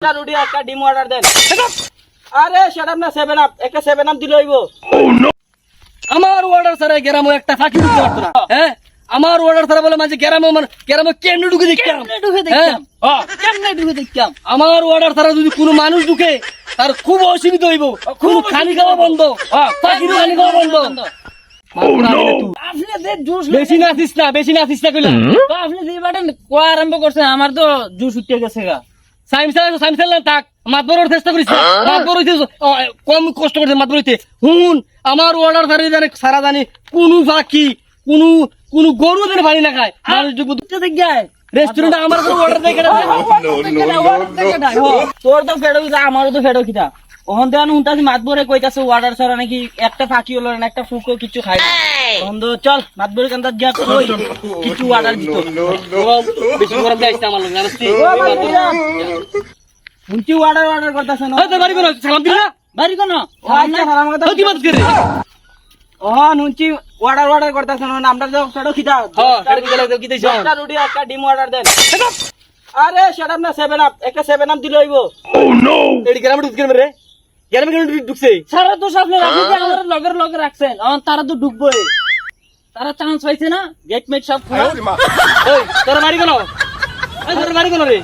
একটা রুটি একটা ডিম অর্ডার দেন। আরে সেটা না সেভেন আপ একটা সেভেন আপ দিলে হইব। আমার অর্ডার ছাড়া গ্রামে একটা ফাঁকি ঢুকতে পারতো না। হ্যাঁ? আমার অর্ডার ছাড়া বলে মাঝে গ্রামে মানে গ্রামে কেন ঢুকে দেখতাম? ঢুকে হ্যাঁ? দেখতাম? হ্যাঁ। কেমনে ঢুকে দেখতাম? আমার অর্ডার ছাড়া যদি কোনো মানুষ ঢুকে তার খুব অসুবিধা হইব। খুব খানি খাওয়া বন্ধ। পাখির খানি খাওয়া বন্ধ। আপনি যে জুস বেশি নাচিস না বেশি নাচিস না কইলা। তো আপনি যে বাটেন কোয়া আরম্ভ করছেন আমার তো জুস উঠে গেছে গা। সাইম চালাই সাইম চালাই থাক। মাতবর চেষ্টা করিস মাতবর হইতে ও, কম কষ্ট করছে মাতবর হইতে হুন আমার অর্ডার ছাড়া জানে সারা জানি কোন পাখি কোন কোন গরু যেন পানি না খায়। মানুষ যদি রেস্টুরেন্টে আমার অর্ডার দেয় কেটে তোর তো ফেডো কিটা আমারও তো ফেডো দেন উনতাছি মাতবরে কইতাছে ছাড়া নাকি একটা ফাঁকি হলো না একটা ফুকো কিছু খাই না তো চল মাতবরে কান্দার গিয়া কই কিছু অর্ডার দিত। বেশি গরম দেয় আমার লোক জানিস উনটি অর্ডার অর্ডার করতেছে না তোর বাড়ি কোন সালাম দিলা। বাড়ি কোন তুই কি মাত করে ওহন উনটি অর্ডার অর্ডার করতেছে না আমরা তো হ্যাঁ কি দিছ একটা রুটি একটা ডিম অর্ডার দেন। আরে সেটা না সেভেন আপ একটা সেভেন আপ দিলে হইব। এডি গ্রামে ঢুকছে রে? গ্রামে কেন ঢুকছে? সারা তো সামনে রাখি যে আমার লগের লগে রাখছেন। তারা তো ঢুকবোই। তারা চান্স পাইছে না গেট মেট সব তোর বাড়ি গেল? তোর বাড়ি গেল রে?